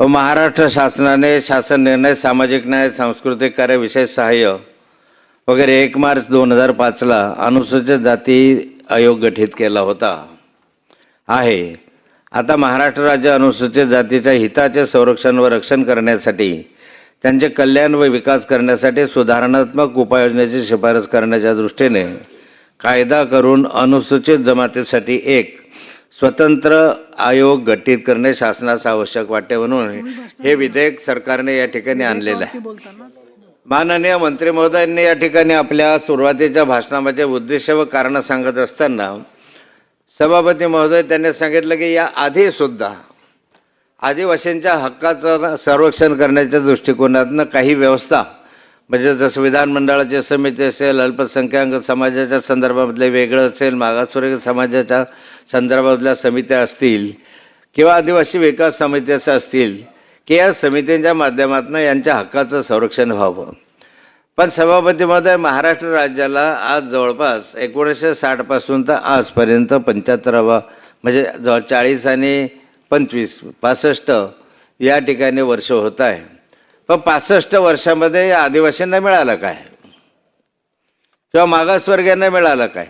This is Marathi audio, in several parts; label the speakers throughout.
Speaker 1: महाराष्ट्र शासनाने शासन निर्णय सामाजिक न्याय सांस्कृतिक कार्य विशेष सहाय्य वगैरे एक मार्च दोन हजार पाचला अनुसूचित जाती आयोग गठीत केला होता. आहे. आता महाराष्ट्र राज्य अनुसूचित जातीच्या हिताचे संरक्षण व रक्षण करण्यासाठी त्यांचे कल्याण व विकास करण्यासाठी सुधारणात्मक उपाययोजनेची शिफारस करण्याच्या दृष्टीने कायदा करून अनुसूचित जमातीसाठी एक स्वतंत्र आयोग गठीत करणे शासनास आवश्यक वाटते म्हणून हे विधेयक सरकारने या ठिकाणी आणलेलं आहे. माननीय मंत्री महोदयांनी या ठिकाणी आपल्या सुरुवातीच्या भाषणामध्ये उद्देश व कारण सांगत असताना सभापती महोदय त्यांनी सांगितलं की या आधी सुद्धा आदिवासींच्या हक्काचं संरक्षण करण्याच्या दृष्टिकोनातनं काही व्यवस्था म्हणजे जसं विधानमंडळाची समिती असेल अल्पसंख्याक समाजाच्या संदर्भामधले वेगळं असेल मागासवर्गीय समाजाच्या संदर्भातल्या समित्या असतील किंवा आदिवासी विकास समित्याच्या असतील की या समितींच्या माध्यमातून यांच्या हक्काचं संरक्षण व्हावं. पण सभापती महोदय महाराष्ट्र राज्याला आज जवळपास एकोणीसशे साठपासून तर आजपर्यंत पंच्याहत्तरावा म्हणजे जवळ चाळीस आणि पंचवीस पासष्ट या ठिकाणी वर्ष होत आहे. पण पासष्ट वर्षामध्ये आदिवासींना मिळालं काय? किंवा मागासवर्गीयांना मिळालं काय?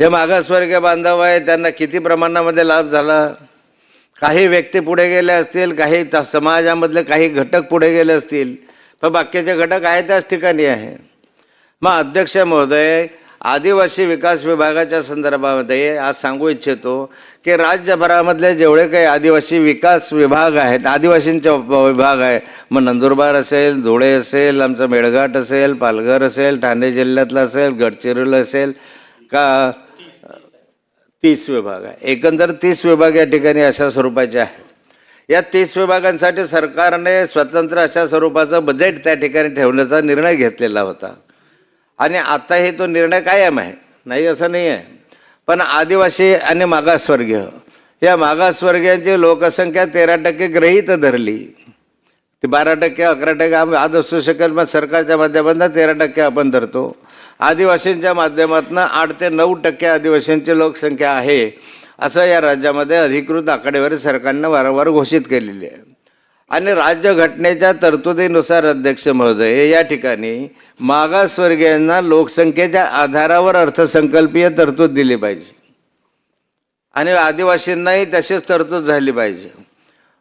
Speaker 1: जे मागासवर्गीय बांधव आहे त्यांना किती प्रमाणामध्ये लाभ झाला? काही व्यक्ती पुढे गेले असतील काही त- समाजामधले काही घटक पुढे गेले असतील पण बाकीचे घटक आहे त्याच ठिकाणी आहे. मग अध्यक्ष महोदय आदिवासी विकास विभागाच्या संदर्भामध्ये आज सांगू इच्छितो की राज्यभरामधले जेवढे काही आदिवासी विकास विभाग आहेत आदिवासींचा विभाग आहे. मग नंदुरबार असेल धुळे असेल आमचं मेळघाट असेल पालघर असेल ठाणे जिल्ह्यातलं असेल गडचिरोली असेल का तीस विभाग आहे. एकंदर तीस विभाग या ठिकाणी अशा स्वरूपाचे आहे या तीस विभागांसाठी सरकारने स्वतंत्र अशा स्वरूपाचं बजेट त्या ठिकाणी ठेवण्याचा निर्णय घेतलेला होता. आणि आताही तो निर्णय कायम आहे. नाही असं नाही आहे पण आदिवासी आणि मागासवर्गीय. या मागासवर्गीयांची लोकसंख्या तेरा टक्के ग्रहीत धरली. ती बारा टक्के अकरा टक्के आम्ही आज असू शकेल मग सरकारच्या माध्यमातून तेरा टक्के आपण धरतो. आदिवासींच्या माध्यमातून आठ ते नऊ टक्के आदिवासींची लोकसंख्या आहे असं या राज्यामध्ये अधिकृत आकडेवारी सरकारनं वारंवार घोषित केलेली आहे. आणि राज्यघटनेच्या तरतुदीनुसार अध्यक्ष महोदय या ठिकाणी मागासवर्गीयांना लोकसंख्येच्या आधारावर अर्थसंकल्पीय तरतूद दिली पाहिजे. आणि आदिवासींनाही तशीच तरतूद झाली पाहिजे.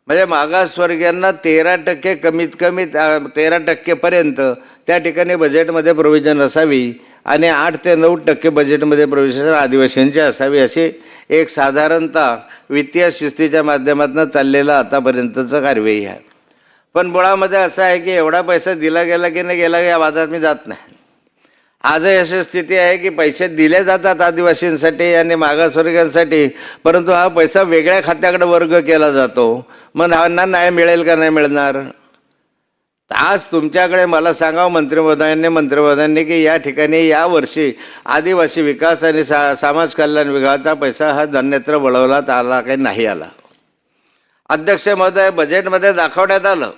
Speaker 1: म्हणजे मागासवर्गीयांना तेरा टक्के कमीत कमी त्या- तेरा टक्केपर्यंत त्या ठिकाणी बजेटमध्ये प्रोव्हिजन असावी आणि आठ ते नऊ टक्के बजेटमध्ये प्रोव्हिजन आदिवासींची असावी अशी एक साधारणतः वित्तीय शिस्तीच्या माध्यमातून चाललेलं आतापर्यंतचं कार्यवाही आहे. पण मुळामध्ये असं आहे की एवढा पैसा दिला गेला की नाही गेला या वादात मी जात नाही. आजही अशी स्थिती आहे की पैसे दिले जातात आदिवासींसाठी आणि मागासवर्गीयांसाठी परंतु हा पैसा वेगळ्या खात्याकडे वर्ग केला जातो. मग ह्यांना नाही मिळेल का नाही मिळणार? आज तुमच्याकडे मला सांगावं मंत्री महोदयांनी की या ठिकाणी या वर्षी आदिवासी विकास आणि सा समाज कल्याण विभागाचा पैसा हा धन्यत्र वळवण्यात आला काही नाही आला? अध्यक्ष महोदय बजेटमध्ये दाखवण्यात आलं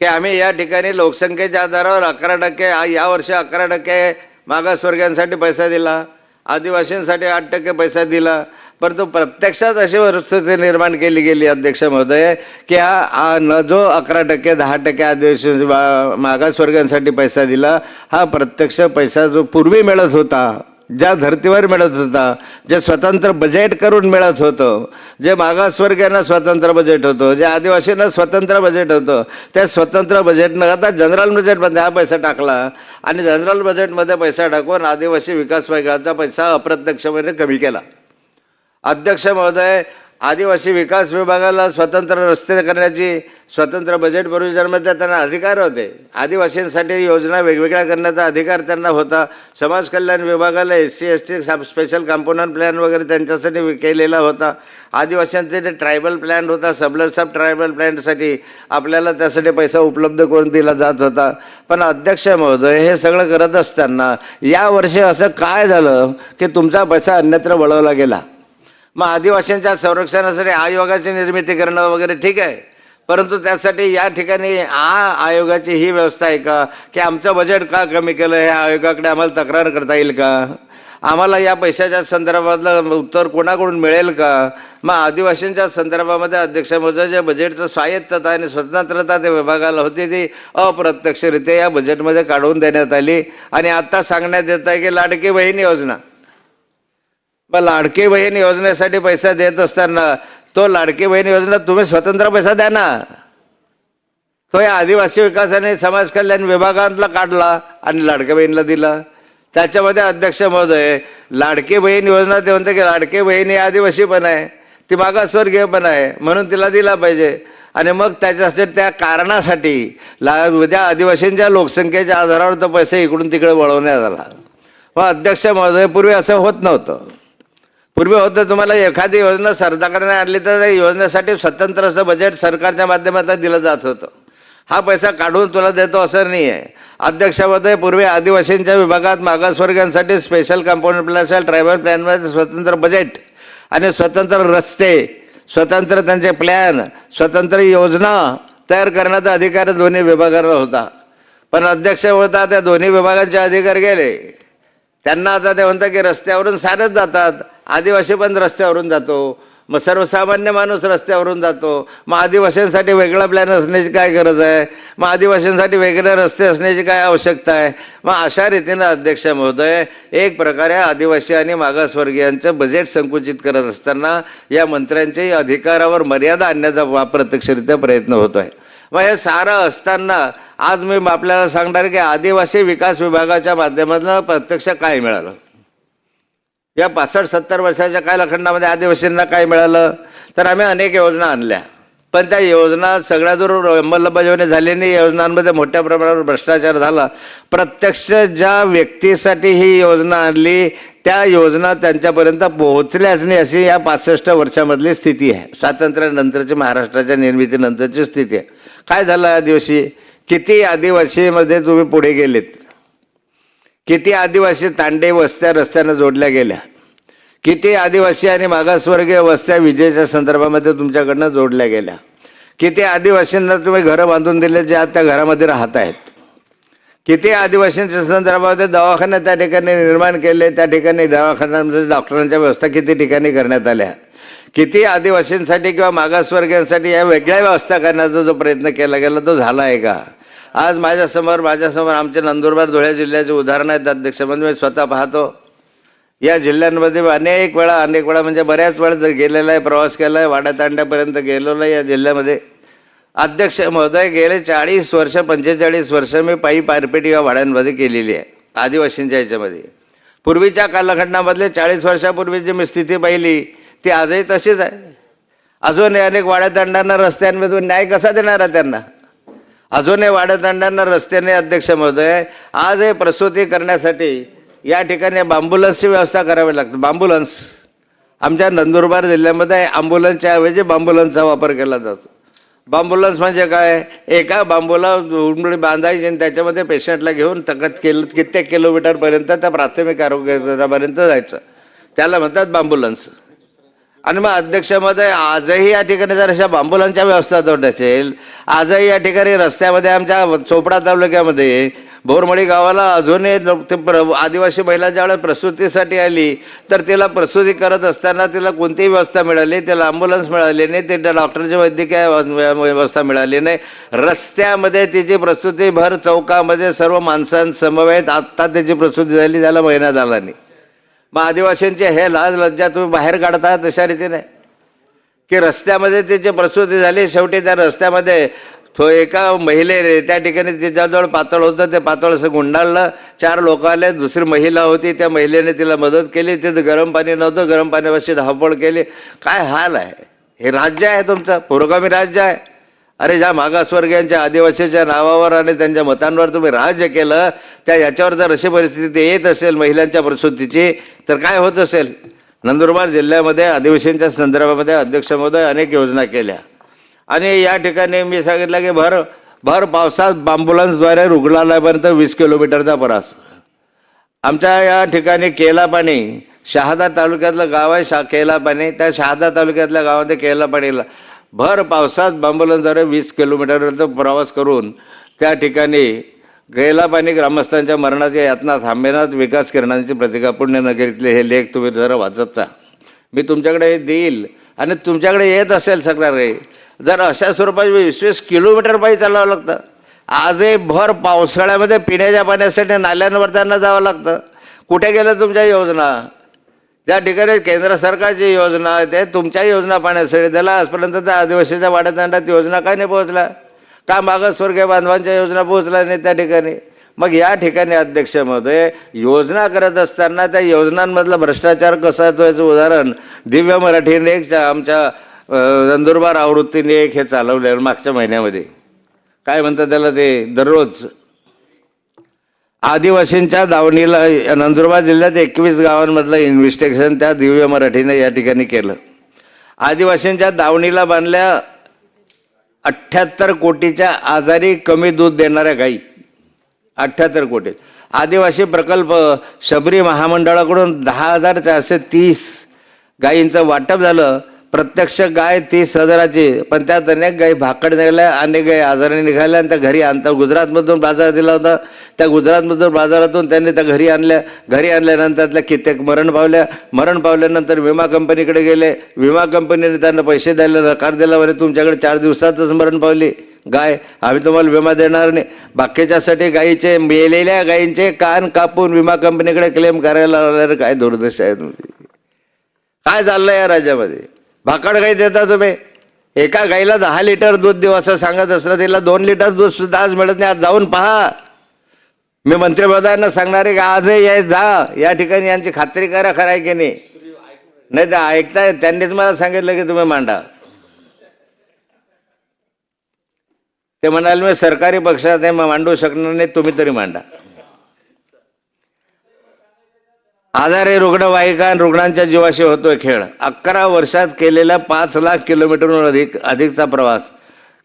Speaker 1: की आम्ही या ठिकाणी लोकसंख्येच्या आधारावर अकरा टक्के यावर्षी अकरा टक्के मागासवर्गीयांसाठी पैसा दिला आदिवासींसाठी आठ टक्के पैसा दिला परंतु प्रत्यक्षात अशी परिस्थिती निर्माण केली गेली अध्यक्ष महोदय की हा न जो अकरा टक्के दहा टक्के आदिवासी मागासवर्गांसाठी पैसा दिला हा प्रत्यक्ष पैसा जो पूर्वी मिळत होता ज्या धर्तीवर मिळत होता जे स्वतंत्र बजेट करून मिळत होतं जे मागासवर्गीयांना स्वतंत्र बजेट होतं जे आदिवासींना स्वतंत्र बजेट होतं त्या स्वतंत्र बजेटनं आता जनरल बजेटमध्ये हा पैसा टाकला आणि जनरल बजेटमध्ये पैसा टाकून आदिवासी विकास विभागाचा पैसा अप्रत्यक्षपणे कमी केला. अध्यक्ष महोदय आदिवासी विकास विभागाला स्वतंत्र रस्ते करण्याची स्वतंत्र बजेट प्रोविजनमध्ये त्यांना अधिकार होते. आदिवासींसाठी योजना वेगवेगळ्या करण्याचा अधिकार त्यांना होता. समाज कल्याण विभागाला S C S T special component plan वगैरे त्यांच्यासाठी केलेला होता. आदिवासींचे जे ट्रायबल प्लॅन होता सबल सब ट्रायबल प्लॅनसाठी आपल्याला त्यासाठी पैसा उपलब्ध करून दिला जात होता. पण अध्यक्ष महोदय हे सगळं करत असताना यावर्षी असं काय झालं की तुमचा पैसा अन्यत्र वळवला गेला? मग आदिवासींच्या संरक्षणासाठी आयोगाची निर्मिती करणं वगैरे ठीक आहे. परंतु त्यासाठी या ठिकाणी आ आयोगाची ही व्यवस्था आहे का? की आमचं बजेट का कमी केलं? हे आयोगाकडे आम्हाला तक्रार करता येईल का? आम्हाला या पैशाच्या संदर्भातलं उत्तर कोणाकडून मिळेल का? मग आदिवासींच्या संदर्भामध्ये अध्यक्ष महोदय जे बजेटचं स्वायत्तता आणि स्वतंत्रता ते विभागाला होती ती अप्रत्यक्षरित्या या बजेटमध्ये काढून देण्यात आली. आणि आत्ता सांगण्यात येत आहे की लाडकी बहीण योजना. मग लाडकी बहीण योजनेसाठी पैसा देत असताना तो लाडकी बहीण योजना तुम्ही स्वतंत्र पैसा द्या ना. तो या आदिवासी विकास आणि समाज कल्याण विभागातला काढला आणि लाडक्या बहीणला दिला. त्याच्यामध्ये अध्यक्ष महोदय लाडकी बहीण योजना ते म्हणते की लाडकी बहीण ही आदिवासी पण आहे ती मागासवर्गीय पण आहे म्हणून तिला दिला पाहिजे. आणि मग त्याच्यासाठी त्या कारणासाठी ला उद्या आदिवासींच्या लोकसंख्येच्या आधारावर तो पैसे इकडून तिकडे वळवण्यात आला. मग अध्यक्ष महोदय पूर्वी असं होत नव्हतं. पूर्वी होतं तुम्हाला एखादी योजना सरकारने आणली तर त्या योजनेसाठी स्वतंत्र असं बजेट सरकारच्या माध्यमातून दिलं जात होतं. हा पैसा काढून तुला देतो असं नाही आहे अध्यक्षामध्ये पूर्वी आदिवासींच्या विभागात मागासवर्गीयांसाठी स्पेशल कंपाऊंड प्लॅन असेल ट्रायबल प्लॅनमध्ये स्वतंत्र बजेट आणि स्वतंत्र रस्ते स्वतंत्र त्यांचे प्लॅन स्वतंत्र योजना तयार करण्याचा अधिकार दोन्ही विभागाला होता. पण अध्यक्ष होता त्या दोन्ही विभागांचे अधिकार गेले. त्यांना आता ते म्हणतात की रस्त्यावरून सारच जातात. आदिवासी पण रस्त्यावरून जातो. मग सर्वसामान्य माणूस रस्त्यावरून जातो. मग आदिवासींसाठी वेगळा प्लॅन असण्याची काय गरज आहे? मग आदिवासींसाठी वेगळे रस्ते असण्याची काय आवश्यकता आहे? मग अशा रीतीनं अध्यक्ष महोदय एक प्रकारे आदिवासी आणि मागासवर्गीयांचं बजेट संकुचित करत असताना या मंत्र्यांच्याही अधिकारावर मर्यादा आणण्याचा अप्रत्यक्षरित्या प्रयत्न होतो आहे. मग हे सारं असताना आज मी आपल्याला सांगणार की आदिवासी विकास विभागाच्या माध्यमातून प्रत्यक्ष काय मिळालं? या पासष्ट सत्तर वर्षाच्या कालखंडामध्ये आदिवासींना काय मिळालं? तर आम्ही अनेक योजना आणल्या. पण त्या योजना सगळ्या दूर अंमलबजावणी झाली नाही योजनांमध्ये मोठ्या प्रमाणावर भ्रष्टाचार झाला प्रत्यक्ष ज्या व्यक्तीसाठी ही योजना आणली त्या योजना त्यांच्यापर्यंत पोहोचल्याच नाही अशी या पासष्ट वर्षामधली स्थिती आहे. स्वातंत्र्यानंतरची महाराष्ट्राच्या निर्मितीनंतरची स्थिती आहे. काय झालं या दिवशी किती आदिवासीमध्ये तुम्ही पुढे गेलेत? किती आदिवासी तांडे वस्त्या रस्त्यानं जोडल्या गेल्या? किती आदिवासी आणि मागासवर्गीय वस्त्या विजेच्या संदर्भामध्ये तुमच्याकडनं जोडल्या गेल्या? किती आदिवासींना तुम्ही घरं बांधून दिले जे आज त्या घरामध्ये राहत आहेत? किती आदिवासींच्या संदर्भामध्ये दवाखाने त्या ठिकाणी निर्माण केले त्या ठिकाणी दवाखान्यांमध्ये डॉक्टरांच्या व्यवस्था किती ठिकाणी करण्यात आल्या? किती आदिवासींसाठी किंवा मागासवर्गीयांसाठी या वेगळ्या व्यवस्था करण्याचा जो प्रयत्न केला गेला तो झाला आहे का? आज माझ्यासमोर माझ्यासमोर आमचे नंदुरबार धुळे जिल्ह्याचे उदाहरणं आहेत. अध्यक्ष म्हणजे मी स्वतः पाहतो. या जिल्ह्यांमध्ये अनेक वेळा अनेक वेळा म्हणजे बऱ्याच वेळा गेलेला आहे प्रवास केला आहे वाड्यातांड्यापर्यंत गेलेलो आहे या जिल्ह्यामध्ये. अध्यक्ष महोदय गेले चाळीस वर्ष पंचेचाळीस वर्ष मी पायी पारपेट या वाड्यांमध्ये केलेली आहे आदिवासींच्या याच्यामध्ये. पूर्वीच्या कालखंडामधले चाळीस वर्षापूर्वी जी मी स्थिती पाहिली ती आजही तशीच आहे. अजूनही अनेक वाड्यातांड्यांना रस्त्यांमधून न्याय कसा देणार आहे त्यांना? अजूनही वाढत वाड्यातांड्यांना रस्त्याने अध्यक्ष महोदय आज हे प्रसूती करण्यासाठी या ठिकाणी बांबुलन्सची व्यवस्था करावी लागते. बांबुलन्स आमच्या नंदुरबार जिल्ह्यामध्ये ॲम्ब्युलन्सच्या ऐवजी बांबुलन्सचा वापर केला जातो. बांबुलन्स म्हणजे काय? एका बांबूला उंबडी बांधायची आणि त्याच्यामध्ये पेशंटला घेऊन तकत किल कित्येक किलोमीटरपर्यंत त्या प्राथमिक आरोग्य केंद्रापर्यंत जायचं. त्याला म्हणतात बांबुलन्स आणि मग अध्यक्षमध्ये आजही या ठिकाणी जर अशा बांबुलांच्या व्यवस्था होत असेल आजही या ठिकाणी रस्त्यामध्ये आमच्या चोपडा तालुक्यामध्ये भोरमळी गावाला अजूनही ते प्र आदिवासी महिला ज्यावेळेस प्रसूतीसाठी आली तर तिला प्रसूती करत असताना तिला कोणतीही व्यवस्था मिळाली तिला ॲम्ब्युलन्स मिळाली नाही तिला डॉक्टरची वैद्यकीय व्यवस्था मिळाली नाही. रस्त्यामध्ये तिची प्रसूती भर चौकामध्ये सर्व माणसांसमवेत आत्ता त्याची प्रसूती झाली त्याला महिना झाला नाही. मग आदिवासींचे हे लाज लज्जा तुम्ही बाहेर काढता तशा रीतीने. की रस्त्यामध्ये तिची प्रसूती झाली शेवटी त्या रस्त्यामध्ये तो एका महिलेने त्या ठिकाणी तिच्याजवळ पातळ होतं ते पातळ असं गुंडाळलं. चार लोक आले दुसरी महिला होती त्या महिलेने तिला मदत केली. तिथं गरम पाणी नव्हतं गरम पाण्यापाशी धावपळ केली. काय हाल आहे? हे राज्य आहे तुमचं? पुरोगामी राज्य आहे. अरे ज्या मागासवर्गीयांच्या आदिवासीच्या नावावर आणि त्यांच्या मतांवर तुम्ही राज्य केलं त्या याच्यावर जर अशी परिस्थिती येत असेल महिलांच्या प्रसूतीची तर काय होत असेल? नंदुरबार जिल्ह्यामध्ये आदिवासींच्या संदर्भामध्ये अध्यक्ष महोदय अनेक योजना केल्या. आणि या ठिकाणी मी सांगितलं की भर भर पावसात बांबुलन्सद्वारे रुग्णालयापर्यंत वीस किलोमीटरचा प्रवास. आमच्या या ठिकाणी केला पाणी शहादा तालुक्यातलं गाव आहे शा केला पाणी त्या शहादा तालुक्यातल्या गावामध्ये केला पाणी भर पावसात बांबुलन्सद्वारे वीस किलोमीटरचा प्रवास करून त्या ठिकाणी गेला पाणी ग्रामस्थांच्या मरणाच्या यातना थांबेनात. विकास किरणांची प्रतिका पुण्यनगरीतले हे लेख तुम्ही जरा वाचत जा. मी तुमच्याकडे हे देईल आणि तुमच्याकडे येत असेल सगळ्या रे. जर अशा स्वरूपाचे वीस वीस किलोमीटर पायी चालावं लागतं. आजही भर पावसाळ्यामध्ये पिण्याच्या पाण्यासाठी नाल्यांवर त्यांना जावं लागतं. कुठे गेल्या तुमच्या योजना? ज्या ठिकाणी केंद्र सरकारची योजना आहे ते तुमच्या योजना पाण्यासाठी. त्याला आजपर्यंत त्या आदिवासीच्या वाड्यात योजना काय नाही पोहोचल्या? का मागासवर्गीय बांधवांच्या योजना पोहोचल्या नाही त्या ठिकाणी? मग या ठिकाणी अध्यक्ष महोदय योजना करत असताना त्या योजनांमधला भ्रष्टाचार कसा येतो याचं उदाहरण दिव्य मराठीने एक आमच्या नंदुरबार आवृत्तीने एक हे चालवलं मागच्या महिन्यामध्ये. काय म्हणतात त्याला ते? दररोज. आदिवासींच्या दावणीला या नंदुरबार जिल्ह्यात एकवीस गावांमधलं इन्व्हेस्टिगेशन त्या दिव्य मराठीने या ठिकाणी केलं. आदिवासींच्या दावणीला बांधल्या अठ्ठ्याहत्तर कोटीच्या आजारी कमी दूध देणाऱ्या गाई अठ्ठ्याहत्तर कोटी. आदिवासी प्रकल्प शबरी महामंडळाकडून दहा हजार चारशे तीस गायींचं वाटप झालं. प्रत्यक्ष गाय तीस हजाराची पण त्यात अनेक गायी भाकड निघाल्या अनेक गायी आजाराने निघाल्या आणि त्या घरी आणता. गुजरातमधून बाजार दिला होता. त्या गुजरातमधून बाजारातून त्यांनी त्या घरी आणल्या. घरी आणल्यानंतर त्यातल्या कित्येक मरण पावल्या. मरण पावल्यानंतर विमा कंपनीकडे गेले. विमा कंपनीने त्यांना पैसे द्यायला नकार दिला. म्हणे तुमच्याकडे चार दिवसातच मरण पावली. गाय आम्ही तुम्हाला विमा देणार नाही. बाकीच्यासाठी गायीचे मेलेल्या गायींचे कान कापून विमा कंपनीकडे क्लेम करायला लागल्यावर काय दुर्दशा आहे तुमची? काय चाललं या राज्यामध्ये? भाकड गाई देता तुम्ही? एका गाईला दहा लिटर दूध देऊ असं सांगत असलं तिला दोन लिटर दूध सुद्धा आज मिळत नाही. आज जाऊन पहा. मी मंत्रिमहोदयांना सांगणार आहे की आजही या जा. या ठिकाणी यांची खात्री करा खरं आहे की नाही. नाही तर ऐकताय त्यांनीच मला सांगितलं की तुम्ही मांडा. ते म्हणाले मी सरकारी पक्षात आहे मग मांडू शकणार नाही तुम्ही तरी मांडा. आजारी रुग्णवाहिका आणि रुग्णांच्या जीवाशी होतोय खेळ. अकरा वर्षात केलेला पाच लाख किलोमीटरहून अधिक अधिकचा प्रवास.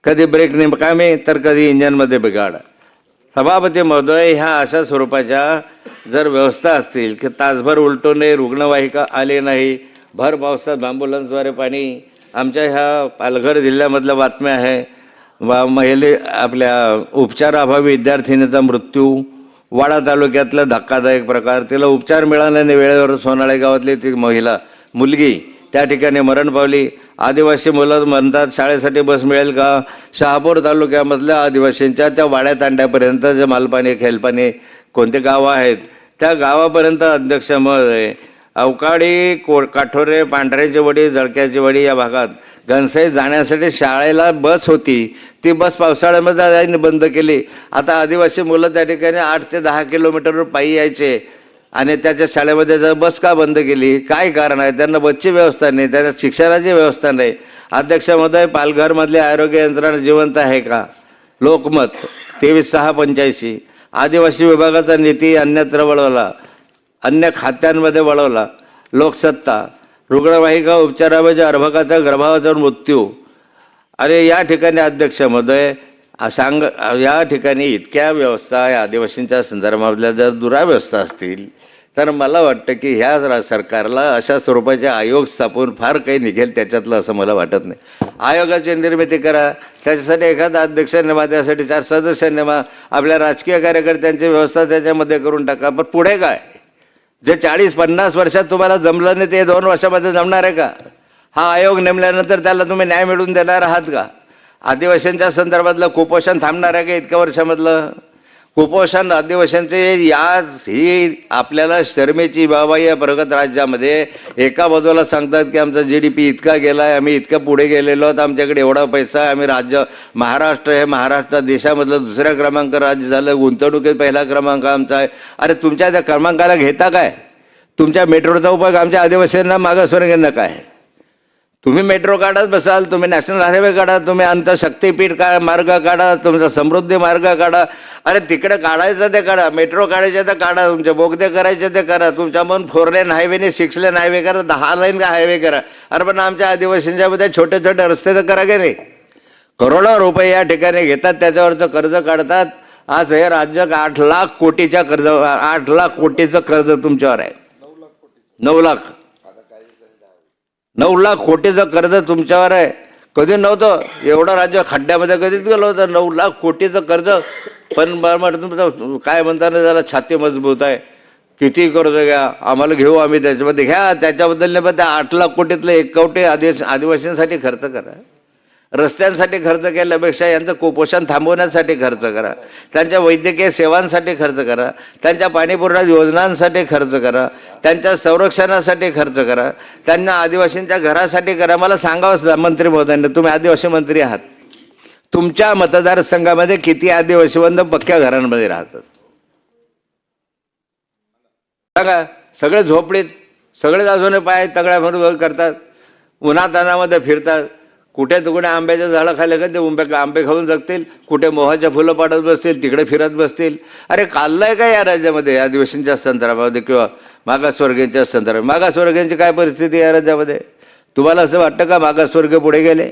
Speaker 1: कधी ब्रेक निमकामी तर कधी इंजनमध्ये बिघाड. सभापती महोदय ह्या अशा स्वरूपाच्या जर व्यवस्था असतील की तासभर उलटूने रुग्णवाहिका आली नाही भर पावसात ॲम्ब्युलन्सद्वारे पाणी. आमच्या ह्या पालघर जिल्ह्यामधल्या बातम्या आहे वा महिले आपल्या उपचाराअभावी विद्यार्थिनीचा मृत्यू. वाडा तालुक्यातला धक्कादायक प्रकार. तिला उपचार मिळाल्याने वेळेवर सोनाळे गावातली ती महिला मुलगी त्या ठिकाणी मरण पावली. आदिवासी मुलं म्हणतात शाळेसाठी बस मिळेल का? शहापूर तालुक्यामधल्या आदिवासींच्या त्या वाड्या तांड्यापर्यंत जे मालपाणी खेलपाणी कोणते गावं आहेत त्या गावापर्यंत अध्यक्ष महोदय अवकाळी को काठोरे पांढऱ्याची वडी जळक्याची वडी या भागात घनसाई जाण्यासाठी शाळेला बस होती. ती बस पावसाळ्यामध्ये आईने बंद केली. आता आदिवासी मुलं त्या ठिकाणी आठ ते दहा किलोमीटरवर पायी यायचे. आणि त्याच्या शाळेमध्ये जर बस का बंद केली? काय कारण आहे? त्यांना बसची व्यवस्था नाही त्यांना शिक्षणाची व्यवस्था नाही. अध्यक्ष महोदय पालघरमधली आरोग्य यंत्रणा जिवंत आहे का? लोकमत तेवीस सहा पंच्याऐंशी. आदिवासी विभागाचा निधी अन्यत्र वळवला. अन्य खात्यांमध्ये वळवला. लोकसत्ता. रुग्णवाहिका उपचारामध्ये अर्भकाचा गर्भावाचा मृत्यू. अरे या ठिकाणी अध्यक्ष महोदय सांग या ठिकाणी इतक्या व्यवस्था या आदिवासींच्या संदर्भातल्या जर दुराव्यवस्था असतील तर मला वाटतं की ह्या रा- सरकारला अशा स्वरूपाचे आयोग स्थापून फार काही निघेल त्याच्यातलं असं मला वाटत नाही. आयोगाची निर्मिती करा. त्याच्यासाठी एखादा अध्यक्ष नेमा त्यासाठी चार सदस्य नेमा. आपल्या राजकीय कार्यकर्त्यांची व्यवस्था त्याच्यामध्ये करून टाका. पण पुढे काय? जे चाळीस पन्नास वर्षात तुम्हाला जमलं नाही ते दोन वर्षामध्ये जमणार आहे का? हा आयोग नेमल्यानंतर त्याला तुम्ही न्याय मिळवून देणार आहात का? आदिवासींच्या संदर्भातलं कुपोषण थांबणार आहे का इतक्या वर्षामधलं? कुपोषण आदिवासींचे याच ही आपल्याला शर्मेची बाबा या प्रगत राज्यामध्ये. एका बाजूला सांगतात की आमचा जी डी पी इतका गेला आहे आम्ही इतकं पुढे गेलेलो आहोत आमच्याकडे एवढा पैसा आहे आम्ही राज्य महाराष्ट्र हे महाराष्ट्र देशामधलं दुसऱ्या क्रमांक राज्य झालं गुंतवणुकीत पहिला क्रमांक आमचा आहे. अरे तुमच्या त्या क्रमांकाला घेता काय? तुमच्या मेट्रोचा उपयोग आमच्या आदिवासींना मागासवर्गीयांना काय? तुम्ही मेट्रो काढत बसाल तुम्ही नॅशनल हायवे काढा तुम्ही आमचा शक्तीपीठ का मार्ग काढा तुमचा समृद्धी मार्ग काढा. अरे तिकडे काढायचं ते काढा मेट्रो काढायचे तर काढा तुमचे बोगदे करायचे ते करा तुमच्या मग फोर लेन हायवेने सिक्स लेन हायवे करा दहा लाईन का हायवे करा. अरे पण आमच्या आदिवासींच्या मध्ये छोटे छोटे रस्ते तर करा की नाही? करोडो रुपये या ठिकाणी घेतात त्याच्यावरचं कर्ज काढतात. आज हे राज्य आठ लाख कोटीच्या कर्ज आठ लाख कोटीचं कर्ज तुमच्यावर आहे. नऊ लाख. नऊ लाख कोटीचं कर्ज तुमच्यावर आहे. कधी नव्हतं. एवढं राज्य खड्ड्यामध्ये कधीच गेलं होतं. नऊ लाख कोटीचं कर्ज. पण मला काय म्हणताना त्याला छाती मजबूत आहे. किती कर्ज घ्या. आम्हाला घेऊ आम्ही त्याच्यामध्ये. घ्या. त्याच्याबद्दल नाही पण त्या आठ लाख कोटीतलं एक कवटे आदिवासी आदिवासींसाठी खर्च करा. रस्त्यांसाठी खर्च केल्यापेक्षा यांचं कुपोषण थांबवण्यासाठी खर्च करा. त्यांच्या वैद्यकीय सेवांसाठी खर्च करा. त्यांच्या पाणीपुरवठा योजनांसाठी खर्च करा. त्यांच्या संरक्षणासाठी खर्च करा. त्यांना आदिवासींच्या घरासाठी करा. मला सांगावंच मंत्री महोदयांनी तुम्ही आदिवासी मंत्री आहात. तुमच्या मतदारसंघामध्ये किती आदिवासीबंध पक्क्या घरांमध्ये राहतात? सांगा. सगळे झोपडीत सगळेच अजून पाय तगड्यामध्ये करतात. उन्हातानामध्ये फिरतात. कुठे तुकडे आंब्याच्या झाडं खाल्ले का ते उंबे आंबे खाऊन जगतील. कुठे मोहाच्या फुलं पाडत बसतील तिकडे फिरत बसतील. अरे काढलंय का या राज्यामध्ये आदिवासींच्या संदर्भामध्ये किंवा मागासवर्गीयांच्या संदर्भात? मागासवर्गीयांची काय परिस्थिती या राज्यामध्ये? तुम्हाला असं वाटतं का मागासवर्गीय पुढे गेले?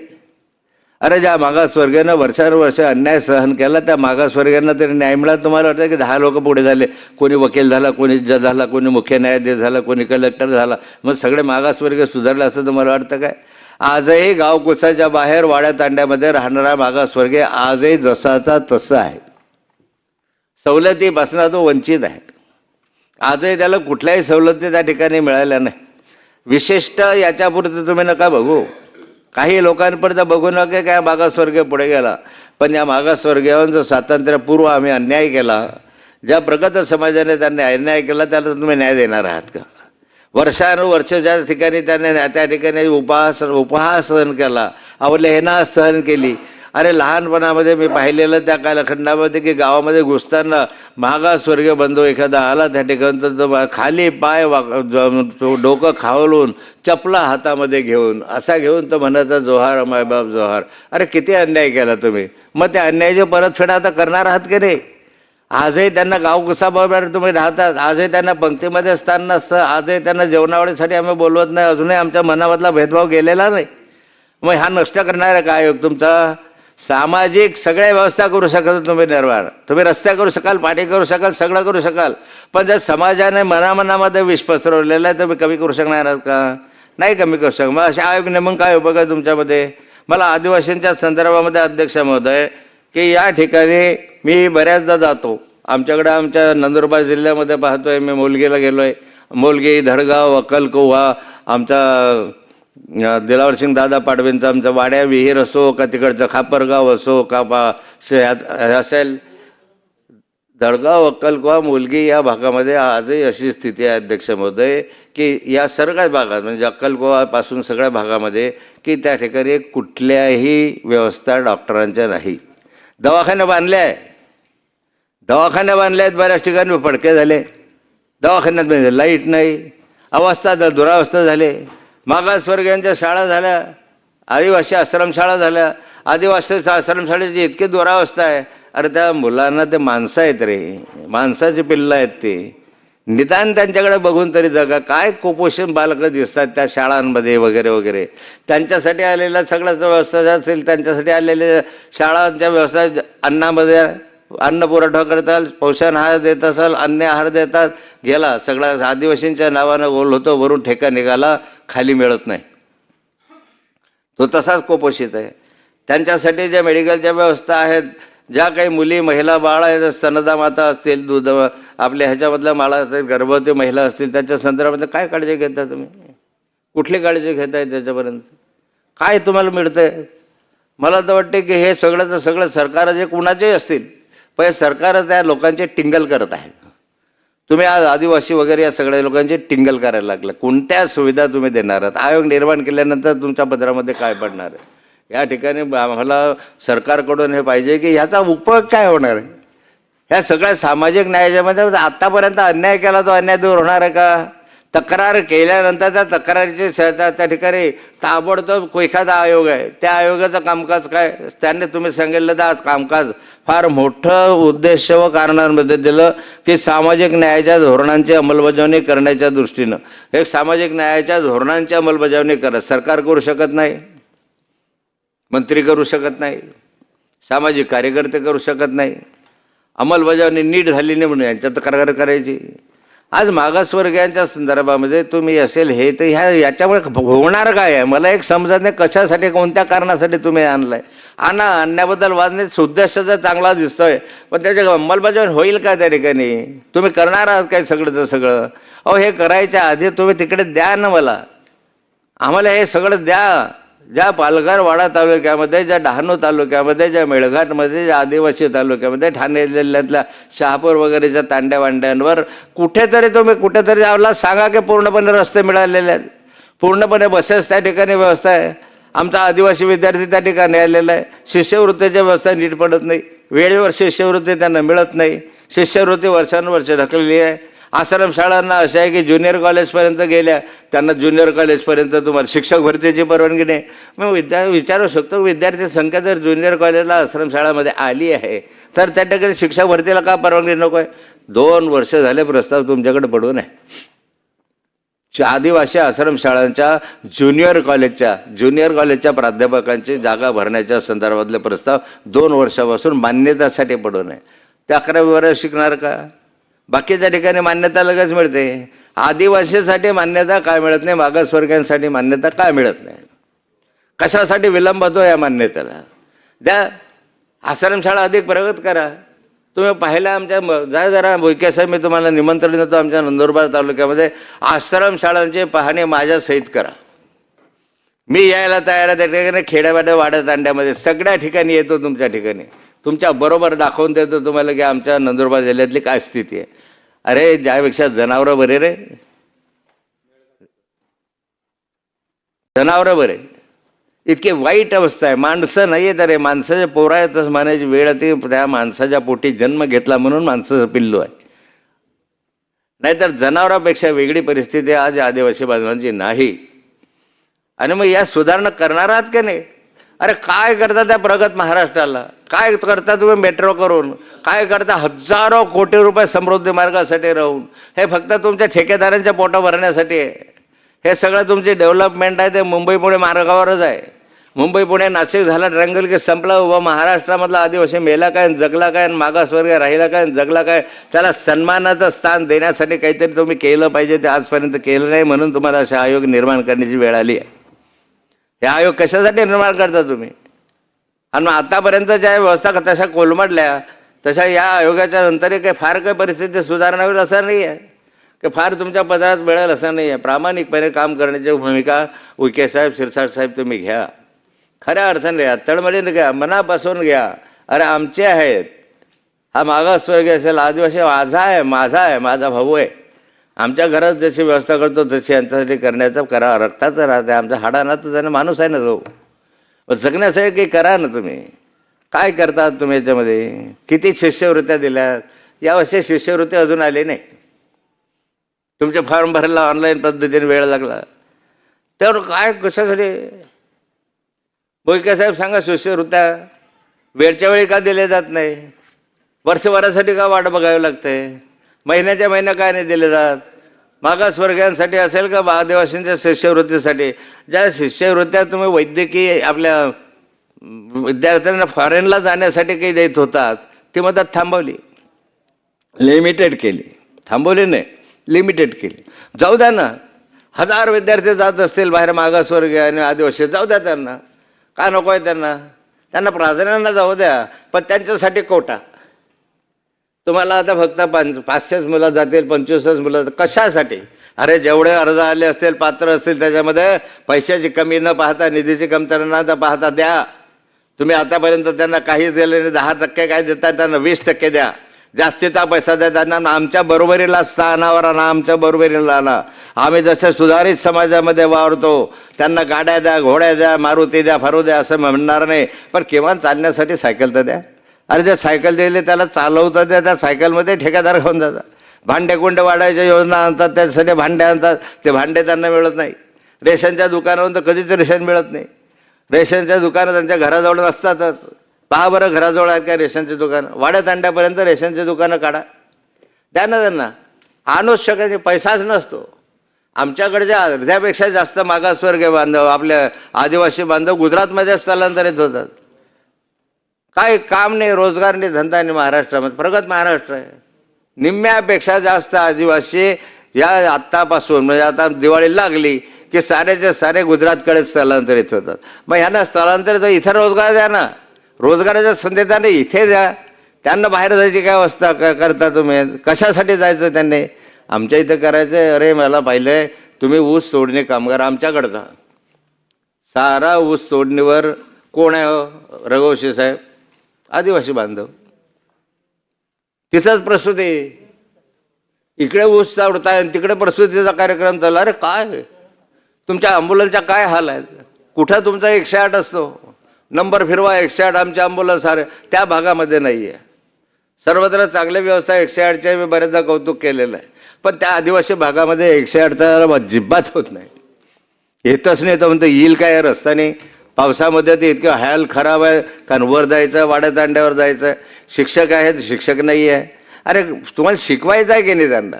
Speaker 1: अरे ज्या मागासवर्गीयानं वर्षानुवर्ष अन्याय सहन केला त्या मागासवर्गीयांना तरी न्याय मिळाला. तुम्हाला वाटतं की दहा लोक पुढे झाले. कोणी वकील झाला कोणी जज झाला कोणी मुख्य न्यायाधीश झाला कोणी कलेक्टर झाला. मग सगळे मागासवर्गीय सुधारले असं तुम्हाला वाटतं काय? आजही गावकुसाच्या बाहेर वाड्या तांड्यामध्ये राहणारा मागासवर्गीय आजही जसाचा तसा आहे. सवलतीपासून तो वंचित आहे. आजही त्याला कुठल्याही सवलती त्या ठिकाणी मिळाल्या नाही. विशिष्ट याच्यापुरतं तुम्ही नका बघू. काही लोकांपर्यंत बघू नका काय मागासवर्गीय पुढे गेला. पण या मागासवर्गीयांचं स्वातंत्र्यपूर्व आम्ही अन्याय केला ज्या प्रगत समाजाने त्यांनी अन्याय केला त्याला तुम्ही न्याय देणार आहात का? वर्षानुवर्ष ज्या ठिकाणी त्याने त्या ठिकाणी उपहास उपहास सहन केला अवलेहना सहन केली. अरे लहानपणामध्ये मी पाहिलेलं त्या कालखंडामध्ये की गावामध्ये घुसताना मागासवर्गीय बंधू एखादा आला त्या ठिकाणी तर तो खाली पाय वा डोकं खावलून चपला हातामध्ये घेऊन असा घेऊन तो म्हणायचा जोहार मायबाप जोहार. अरे किती अन्याय केला तुम्ही. मग त्या अन्यायाची परतफेड आता करणार आहात की नाही? आजही त्यांना गाव कसा बरोबर तुम्ही राहतात आजही त्यांना पंक्तीमध्ये स्थान नसतं आजही त्यांना जेवणावळीसाठी आम्ही बोलवत नाही अजूनही आमच्या मनामधला भेदभाव गेलेला नाही. मग हा नष्ट करणारा काय आयोग तुमचा? सामाजिक सगळ्या व्यवस्था करू शकाल तुम्ही निर्माण तुम्ही रस्त्या करू शकाल पाणी करू शकाल सगळं करू शकाल. पण जर समाजाने मनामनामध्ये विष पसरवलेलं आहे तुम्ही कमी करू शकणार आहात का? नाही कमी करू शकत मग असे आयोग नेमून काय उपयोग आहे तुमच्यामध्ये? मला आदिवासींच्या संदर्भामध्ये अध्यक्ष महोदय की या ठिकाणी मी बऱ्याचदा जातो. आमच्याकडे आमच्या नंदुरबार जिल्ह्यामध्ये पाहतोय मी मोलगीला गेलो आहे मोलगी धडगाव अक्कलकोवा आमचा दिलावरसिंग दादा पाडवेंचा आमचा वाड्या विहीर असो का तिकडचं खापरगाव असो का बा असेल. दडगाव अक्कलकोवा मुलगी या भागामध्ये आजही अशी स्थिती आहे अध्यक्ष महोदय की या सगळ्या भागात म्हणजे अक्कलकोवापासून सगळ्या भागामध्ये की त्या ठिकाणी कुठल्याही व्यवस्था डॉक्टरांच्या नाही. दवाखाने बांधले आहे. दवाखाने बांधले आहेत बऱ्याच ठिकाणी पडके झाले. दवाखान्यात म्हणजे लाइट नाही अवस्था द- दुरावस्था झाले. मागासवर्गीयांच्या शाळा झाल्या आदिवासी आश्रमशाळा झाल्या. आदिवासी आश्रमशाळेची इतकी दुरावस्था आहे. अरे त्या मुलांना ते माणसं आहेत रे. माणसाची पिल्लं आहेत ते. निदान त्यांच्याकडे बघून तरी जगा. काय कुपोषण बालकं दिसतात त्या शाळांमध्ये वगैरे वगैरे. त्यांच्यासाठी आलेला सगळ्याच व्यवस्था असेल त्यांच्यासाठी आलेल्या शाळांच्या व्यवस्था अन्नामध्ये अन्न पुरवठा करताल पोषण आहार देत असाल अन्य आहार देतात गेला. सगळा आदिवासींच्या नावानं गोल होतो वरून ठेका निघाला खाली मिळत नाही. तो तसाच कुपोषित आहे. त्यांच्यासाठी ज्या मेडिकलच्या व्यवस्था आहेत ज्या काही मुली महिला बाळ आहेत स्तनदा माता असतील दूध आपल्या ह्याच्यामधल्या माळा असतील गर्भवती महिला असतील त्याच्या संदर्भामध्ये काय काळजी घेता तुम्ही? कुठली काळजी घेताय त्याच्यापर्यंत? काय तुम्हाला मिळतंय? मला तर वाटते की हे सगळं सगळं सरकार जे कुणाचेही असतील पण सरकार त्या लोकांचे टिंगल करत आहे. तुम्ही आज आदिवासी वगैरे या सगळ्या लोकांचे टिंगल करायला लागलं. कोणत्या सुविधा तुम्ही देणार आहात? आयोग निर्माण केल्यानंतर तुमच्या पत्रामध्ये काय पडणार आहे? या ठिकाणी आम्हाला सरकारकडून हे पाहिजे की ह्याचा उपयोग काय होणार आहे? ह्या सगळ्या सामाजिक न्यायाच्यामध्ये आत्तापर्यंत अन्याय केला तो अन्याय दूर होणार आहे का? तक्रार केल्यानंतर त्या तक्रारीचे त्या ठिकाणी ताबडतोब एखादा आयोग आहे. त्या आयोगाचं कामकाज काय? त्यांनी तुम्ही सांगितलं तर आज कामकाज फार मोठं उद्देश व कारणांमध्ये दिलं की सामाजिक न्यायाच्या धोरणांची अंमलबजावणी करण्याच्या दृष्टीनं. एक सामाजिक न्यायाच्या धोरणांची अंमलबजावणी करत सरकार करू शकत नाही. मंत्री करू शकत नाही सामाजिक कार्यकर्ते करू शकत नाही अंमलबजावणी नीट झाली नाही म्हणून यांच्या तक्रार करायची. आज मागासवर्गीयांच्या संदर्भामध्ये तुम्ही असेल हे तर ह्या याच्यामुळे होणार काय आहे? मला एक समजत नाही कशासाठी कोणत्या कारणासाठी तुम्ही आणलाय. आणा आणण्याबद्दल वाजणे नाही उद्देश जर चांगला दिसतोय पण त्याच्या अंमलबजावणी होईल का त्या ठिकाणी? तुम्ही करणार आहात काय सगळं तर सगळं? अहो हे करायच्या आधी तुम्ही तिकडे द्या ना मला. आम्हाला हे सगळं द्या. ज्या पालघर वाडा तालुक्यामध्ये ज्या डहाणू तालुक्यामध्ये ज्या मेळघाटमध्ये ज्या आदिवासी तालुक्यामध्ये ठाणे जिल्ह्यातल्या शहापूर वगैरेच्या तांड्या वांड्यांवर कुठेतरी तुम्ही कुठेतरी आम्हाला सांगा की पूर्णपणे रस्ते मिळालेले आहेत. पूर्णपणे बसेस त्या ठिकाणी व्यवस्था आहे. आमचा आदिवासी विद्यार्थी त्या ठिकाणी आलेला आहे. शिष्यवृत्तीच्या व्यवस्था नीट पडत नाही. वेळेवर शिष्यवृत्ती त्यांना मिळत नाही. शिष्यवृत्ती वर्षानुवर्ष ढकलली आहे. आश्रमशाळांना असं आहे की ज्युनियर कॉलेजपर्यंत गेल्या त्यांना ज्युनियर कॉलेजपर्यंत तुम्हाला शिक्षक भरतीची परवानगी नाही. मग विद्या विचारू शकतो विद्यार्थी संख्या जर ज्युनियर कॉलेजला आश्रमशाळामध्ये आली आहे तर त्या ठिकाणी शिक्षक भरतीला का परवानगी नको आहे? दोन वर्ष झाले प्रस्ताव तुमच्याकडे पडून आहे आदिवासी आश्रमशाळांच्या ज्युनियर कॉलेजच्या ज्युनियर कॉलेजच्या प्राध्यापकांची जागा भरण्याच्या संदर्भातले प्रस्ताव दोन वर्षापासून मान्यतासाठी पडून आहे ते अकरावी वर्ष शिकणार का? बाकीच्या ठिकाणी मान्यता लगेच मिळते. आदिवासीसाठी मान्यता काय मिळत नाही मागासवर्गीयांसाठी मान्यता काय मिळत नाही. कशासाठी विलंब होतो या मान्यतेला? द्या आश्रमशाळा अधिक प्रगत करा. तुम्ही पाहिलं आमच्या म- जा जरा बोयके साहेब मी तुम्हाला निमंत्रण देतो आमच्या नंदुरबार तालुक्यामध्ये. आश्रमशाळांची पाहणी माझ्या सहित करा. मी यायला तयार आहे त्या ठिकाणी खेड्यावाड्या वाड्या तांड्यामध्ये. सगळ्या ठिकाणी येतो तुमच्या ठिकाणी. तुमच्या बरोबर दाखवून देतो तुम्हाला की आमच्या नंदुरबार जिल्ह्यातली काय स्थिती आहे. अरे ज्यापेक्षा जनावरं बरे रे. जनावरं बरे. इतकी वाईट अवस्था आहे. माणसं नाही आहेत अरे. माणसाच्या पोरा म्हणायची वेळ ती त्या माणसाच्या पोटी जन्म घेतला म्हणून माणसाचं पिल्लू आहे. नाहीतर जनावरापेक्षा वेगळी परिस्थिती आज आदिवासी बांधवांची नाही. आणि मग या सुधारणा करणार आहात का नाही? अरे काय करता त्या प्रगत महाराष्ट्राला? काय करता तुम्ही मेट्रो करून? काय करता हजारो कोटी रुपये समृद्धी मार्गासाठी राहून? हे फक्त तुमच्या ठेकेदारांच्या पोटं भरण्यासाठी आहे. हे सगळं तुमची डेव्हलपमेंट आहे ते मुंबई पुणे मार्गावरच आहे. मुंबई पुणे नाशिक झाला ट्रँगल की संपला व महाराष्ट्रामधला आदिवासी मेला काय जगला काय आणि राहिला काय जगला काय त्याला सन्मानाचं स्थान देण्यासाठी काहीतरी तुम्ही केलं पाहिजे ते आजपर्यंत केलं नाही म्हणून तुम्हाला अशा आयोग निर्माण करण्याची वेळ आली आहे. हे आयोग कशासाठी निर्माण करता तुम्ही? आणि मग आतापर्यंत ज्या व्यवस्था तशा कोलमडल्या तशा या आयोगाच्या नंतरही काही फार काही परिस्थिती सुधारणा होईल असं नाही आहे की फार तुमच्या पदरात मिळेल असं नाही आहे प्रामाणिकपणे काम करण्याची भूमिका उके साहेब शिरसाट साहेब तुम्ही घ्या. खऱ्या अर्थाने घ्या तळमळीने घ्या मनापासून घ्या. अरे आमचे आहेत. हा मागासवर्गीय असेल आदिवासी माझा आहे माझा आहे माझा भाऊ आहे. आमच्या घरात जशी व्यवस्था करतो तशी यांच्यासाठी करण्याचा करा रक्ताचा राहते. हाडा हाडाना तर त्याने माणूस आहे ना तो. जगण्यासाठी काही करा ना तुम्ही. काय करतात तुम्ही याच्यामध्ये? किती शिष्यवृत्त्या दिल्यात यावर्षी शिष्यवृत्ती अजून आली नाही. तुमचे फॉर्म भरायला ऑनलाईन पद्धतीने वेळ लागला. त्यावर काय कशासाठी? बोईके साहेब सांगा शिष्यवृत्त्या वेळच्या वेळी का दिले जात नाही? वर्षभरासाठी का वाट बघावी लागते? महिन्याच्या महिन्या काय नाही दिले जात. मागासवर्गीयांसाठी असेल का आदिवासींच्या शिष्यवृत्तीसाठी? ज्या शिष्यवृत्त्या तुम्ही वैद्यकीय आपल्या विद्यार्थ्यांना फॉरेनला जाण्यासाठी काही देत होतात ती मदत थांबवली. लिमिटेड केली. थांबवली नाही. लिमिटेड केली. जाऊ द्या ना. हजार विद्यार्थी जात असतील बाहेर मागासवर्गीय आणि आदिवासी जाऊ द्या त्यांना. का नको आहे त्यांना? त्यांना प्राधान्यानं जाऊ द्या. पण त्यांच्यासाठी कोटा. तुम्हाला आता फक्त पंच पाचशेच मुलं जातील पंचवीसच मुलं जातील. कशासाठी? अरे जेवढे अर्ज आले असतील पात्र असतील त्याच्यामध्ये पैशाची कमी न पाहता निधीची कमतरता न पाहता द्या. तुम्ही आतापर्यंत त्यांना काहीच दिलं नाही दहा टक्के काय देता त्यांना वीस टक्के द्या. जास्तीचा पैसा द्या त्यांना आमच्या बरोबरीला स्थानावर आणा आमच्या बरोबरीला आणा. आम्ही जसे सुधारित समाजामध्ये वावरतो त्यांना गाड्या द्या घोड्या द्या मारुती द्या फरू द्या असं म्हणणार नाही. पण किमान चालण्यासाठी सायकल तर द्या. अरे त्या सायकल दिले त्याला चालवता त्या त्या सायकलमध्ये ठेकेदार घेऊन जातात. भांडे कुंडे वाढायच्या योजना आणतात त्यासाठी भांडे आणतात. ते भांडे त्यांना मिळत नाही. रेशनच्या दुकानावरून तर कधीच रेशन मिळत नाही. रेशनच्या दुकानं त्यांच्या घराजवळ नसतातच. पहा बरं घराजवळ आहेत का रेशनचे दुकानं? वाड्यात अंड्यापर्यंत रेशनचे दुकानं काढा. द्या ना त्यांना. आणूच शकत नाही पैसाच नसतो. आमच्याकडच्या अर्ध्यापेक्षा जास्त मागासवर्गीय बांधव आपल्या आदिवासी बांधव गुजरातमध्ये स्थलांतरित होतात. काय काम नाही रोजगार नाही धंदा नाही महाराष्ट्रामध्ये. प्रगत महाराष्ट्र आहे. निम्म्यापेक्षा जास्त आदिवासी या आत्तापासून म्हणजे आता दिवाळी लागली की साऱ्याच्या सारे गुजरातकडे स्थलांतरित होतात. मग ह्यांना स्थलांतरित इथं रोजगार द्या ना. रोजगाराच्या संधी त्यांना इथे द्या. त्यांना बाहेर जायची काय अवस्था क करता तुम्ही? कशासाठी जायचं त्यांनी? आमच्या इथं करायचं अरे मला पाहिलं तुम्ही ऊस तोडणे कामगार आमच्याकडचा सारा ऊस तोडणीवर कोण आहे हो? रघुवंशी साहेब. आदिवासी बांधव. तिथंच प्रसूती इकडे ऊस तोडताय आणि तिकडे प्रसूतीचा कार्यक्रम चालला. अरे काय? तुमच्या अँब्युलन्सच्या काय हाल आहेत कुठं तुमचा एकशे आठ असतो? नंबर फिरवा एकशे आठ आमच्या अँब्युलन्स अरे त्या भागामध्ये नाही आहे सर्वत्र चांगल्या व्यवस्था एकशे आठच्या मी बऱ्याचदा कौतुक केलेलं आहे. पण त्या आदिवासी भागामध्ये एकशे आठचा अजिबात होत नाही. येतच नाही तर म्हणतं येईल काय या रस्त्याने? पावसामध्ये ते इतकं हॅल खराब आहे कारण वर जायचं वाड्या दांड्यावर जायचं. शिक्षक आहेत शिक्षक नाही आहे अरे तुम्हाला शिकवायचं आहे की नाही त्यांना?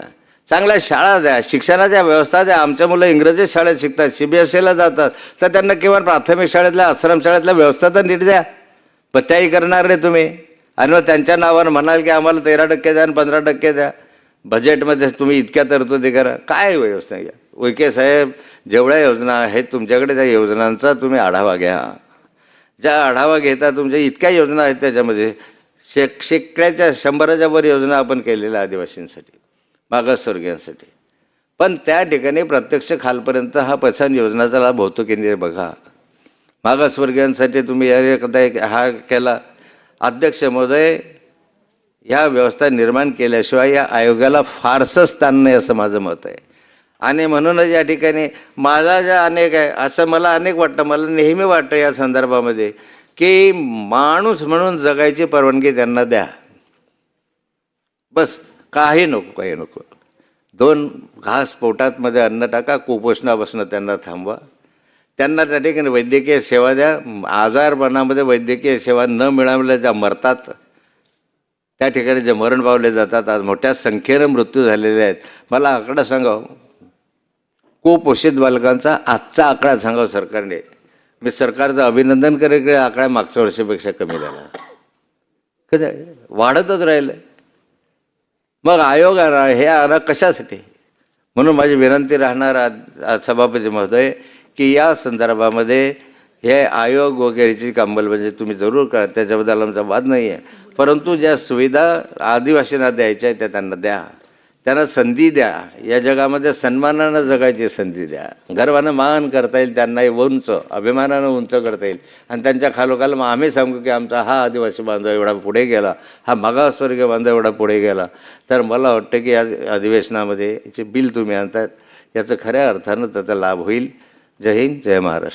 Speaker 1: चांगल्या शाळा द्या शिक्षणाच्या व्यवस्था द्या. आमच्या मुलं इंग्रजी शाळेत शिकतात सी बी एस सीला जातात. तर त्यांना किमान प्राथमिक शाळेतल्या आश्रम शाळेतल्या व्यवस्था तर नीट द्या. पण त्याही करणार नाही तुम्ही. आणि मग त्यांच्या नावानं म्हणाल की आम्हाला तेरा टक्के द्या आणि पंधरा टक्के द्या. बजेटमध्ये तुम्ही इतक्या तरतुदी करा. काय व्यवस्था घ्या वैके साहेब जेवढ्या योजना आहेत तुमच्याकडे त्या योजनांचा तुम्ही आढावा घ्या. ज्या आढावा घेता तुमच्या इतक्या योजना आहेत त्याच्यामध्ये शेक शेकड्याच्या शंभराच्या वर योजना आपण केलेल्या आदिवासींसाठी मागासवर्गीयांसाठी. पण त्या ठिकाणी प्रत्यक्ष खालपर्यंत हा पसंत योजनाचा लाभ होतो की नाही बघा. मागासवर्गीयांसाठी तुम्ही या एकदा एक हा केला. अध्यक्ष महोदय या व्यवस्था निर्माण केल्याशिवाय या आयोगाला फारसं स्थान नाही असं माझं मत आहे. आणि म्हणूनच या ठिकाणी माझा ज्या अनेक आहे असं मला अनेक वाटतं मला नेहमी वाटतं या संदर्भामध्ये की माणूस म्हणून जगायची परवानगी त्यांना द्या. बस काही नको काही नको. दोन घास पोटातमध्ये अन्न टाका कुपोषणापासून त्यांना थांबवा. त्यांना त्या ठिकाणी वैद्यकीय सेवा द्या. आजारपणामध्ये वैद्यकीय सेवा न मिळाल्या ज्या मरतात त्या ठिकाणी जे मरण पावले जातात आज मोठ्या संख्येनं मृत्यू झालेले आहेत. मला आकडा सांगा हो. कुपोषित बालकांचा आजचा आकडा सांगा सरकारने. मी सरकारचं अभिनंदन करेल की आकडा मागच्या वर्षापेक्षा कमी झाला. कधी? वाढतच राहिलं. मग आयोग आणा हे आणा कशासाठी? म्हणून माझी विनंती राहणार आज सभापती महोदय की या संदर्भामध्ये हे आयोग वगैरेची अंमलबजावणी म्हणजे तुम्ही जरूर करा त्याच्याबद्दल आमचा वाद नाही आहे परंतु ज्या सुविधा आदिवासींना द्यायच्या आहेत त्या त्यांना द्या. त्यांना संधी द्या. या जगामध्ये सन्मानानं जगायची संधी द्या. गर्वानं मान करता येईल त्यांनाही उंच अभिमानानं उंच करता येईल. आणि त्यांच्या खालोखाल मग आम्ही सांगू की आमचा हा आदिवासी बांधव एवढा पुढे गेला. हा मागासवर्गीय बांधव एवढा पुढे गेला. तर मला वाटतं की या अधिवेशनामध्ये याचे बिल तुम्ही आणतात याचं खऱ्या अर्थानं त्याचा लाभ होईल. जय हिंद जय महाराष्ट्र.